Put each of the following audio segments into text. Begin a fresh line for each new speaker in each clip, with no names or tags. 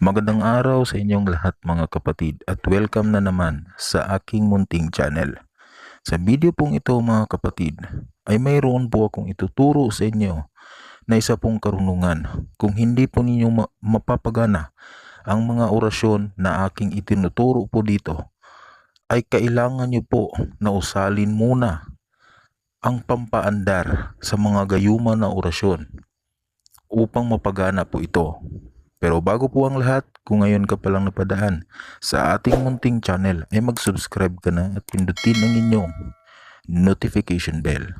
Magandang araw sa inyong lahat mga kapatid at welcome na naman sa aking munting channel. Sa video pong ito mga kapatid ay mayroon po akong ituturo sa inyo na isa pong karunungan kung hindi po ninyo ma- mapapagana ang mga orasyon na aking itinuturo po dito ay kailangan nyo po na usalin muna ang pampaandar sa mga gayuma na orasyon upang mapagana po ito. Pero bago po ang lahat, kung ngayon ka palang napadaan sa ating munting channel ay mag-subscribe ka na at pindutin ang inyong notification bell.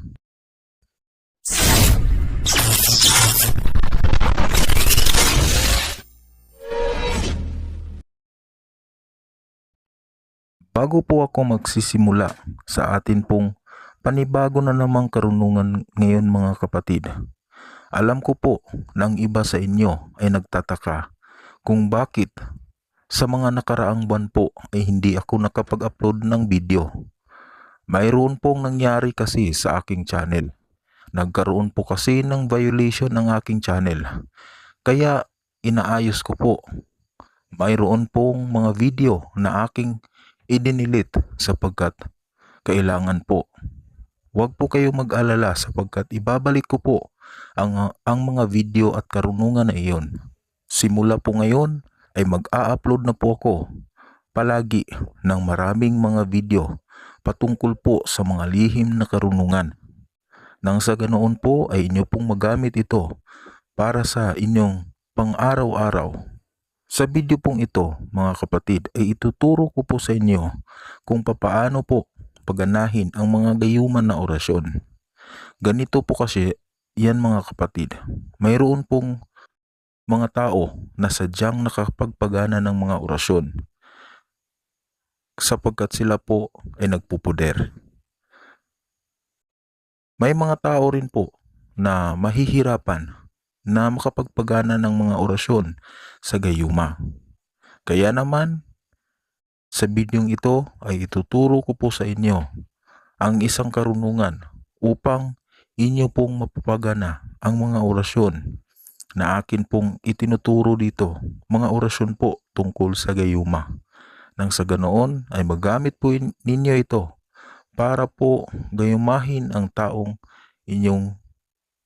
Bago po ako magsisimula sa atin pong panibago na namang karunungan ngayon mga kapatid, alam ko po na iba sa inyo ay nagtataka kung bakit sa mga nakaraang buwan po ay hindi ako nakapag-upload ng video. Mayroon pong nangyari kasi sa aking channel. Nagkaroon po kasi ng violation ng aking channel. Kaya inaayos ko po. Mayroon pong mga video na aking idinilit sapagkat kailangan po. Huwag po kayong mag-alala sapagkat ibabalik ko po ang, ang mga video at karunungan na iyon. Simula po ngayon ay mag-a-upload na po ako palagi ng maraming mga video patungkol po sa mga lihim na karunungan. Nang sa ganoon po ay inyo pong magamit ito para sa inyong pang-araw-araw. Sa video pong ito, mga kapatid, ay ituturo ko po sa inyo kung papaano po paganahin ang mga gayuman na orasyon. Ganito po kasi yan mga kapatid. Mayroon pong mga tao na sadyang nakapagpagana ng mga orasyon sapagkat sila po ay nagpupuder. May mga tao rin po na mahihirapan na makapagpagana ng mga orasyon sa gayuma. Kaya naman, sa bidyong ito ay ituturo ko po sa inyo ang isang karunungan upang inyo pong mapapagana ang mga orasyon na akin pong itinuturo dito, mga orasyon po tungkol sa gayuma. Nang sa ganoon ay magamit po in- ninyo ito para po gayumahin ang taong inyong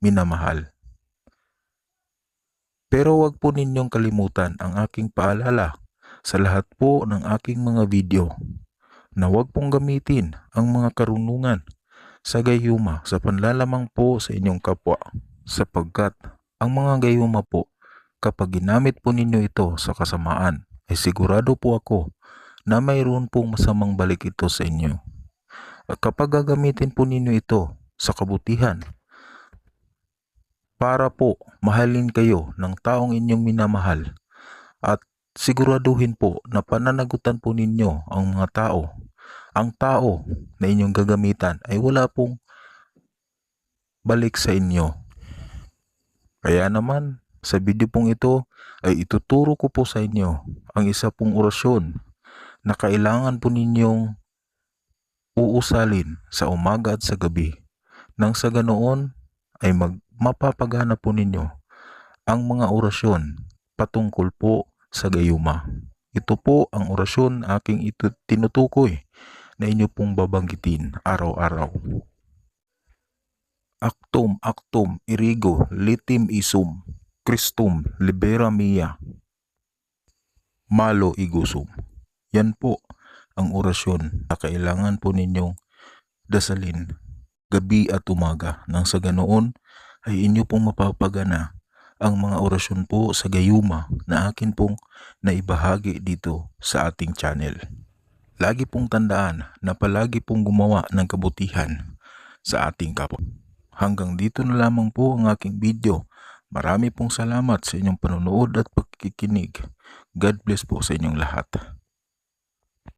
minamahal. Pero wag po ninyong kalimutan ang aking paalala sa lahat po ng aking mga video na wag pong gamitin ang mga karunungan sa gayuma sa panlalamang po sa inyong kapwa sapagkat ang mga gayuma po kapag ginamit po ninyo ito sa kasamaan ay sigurado po ako na mayroon pong masamang balik ito sa inyo. At kapag gagamitin po ninyo ito sa kabutihan para po mahalin kayo ng taong inyong minamahal at siguraduhin po na pananagutan po ninyo ang mga tao. Ang tao na inyong gagamitan ay wala pong balik sa inyo. Kaya naman, sa video pong ito ay ituturo ko po sa inyo ang isa pong orasyon na kailangan po ninyong uusalin sa umaga at sa gabi. Nang sa ganoon ay mag, mapapagana po ninyo ang mga orasyon patungkol po sa gayuma. Ito po ang orasyon na aking ito tinutukoy na inyo pong babanggitin araw-araw. Actum, actum, irigo, litim isum, Christum, libera mia, malo igusum. Yan po ang orasyon na kailangan po ninyong dasalin gabi at umaga nang sa ganoon ay inyo pong mapapagana ang mga orasyon po sa gayuma na akin pong naibahagi dito sa ating channel. Lagi pong tandaan na palagi pong gumawa ng kabutihan sa ating kapwa. Hanggang dito na lamang po ang aking video. Marami pong salamat sa inyong panonood at pagkikinig. God bless po sa inyong lahat.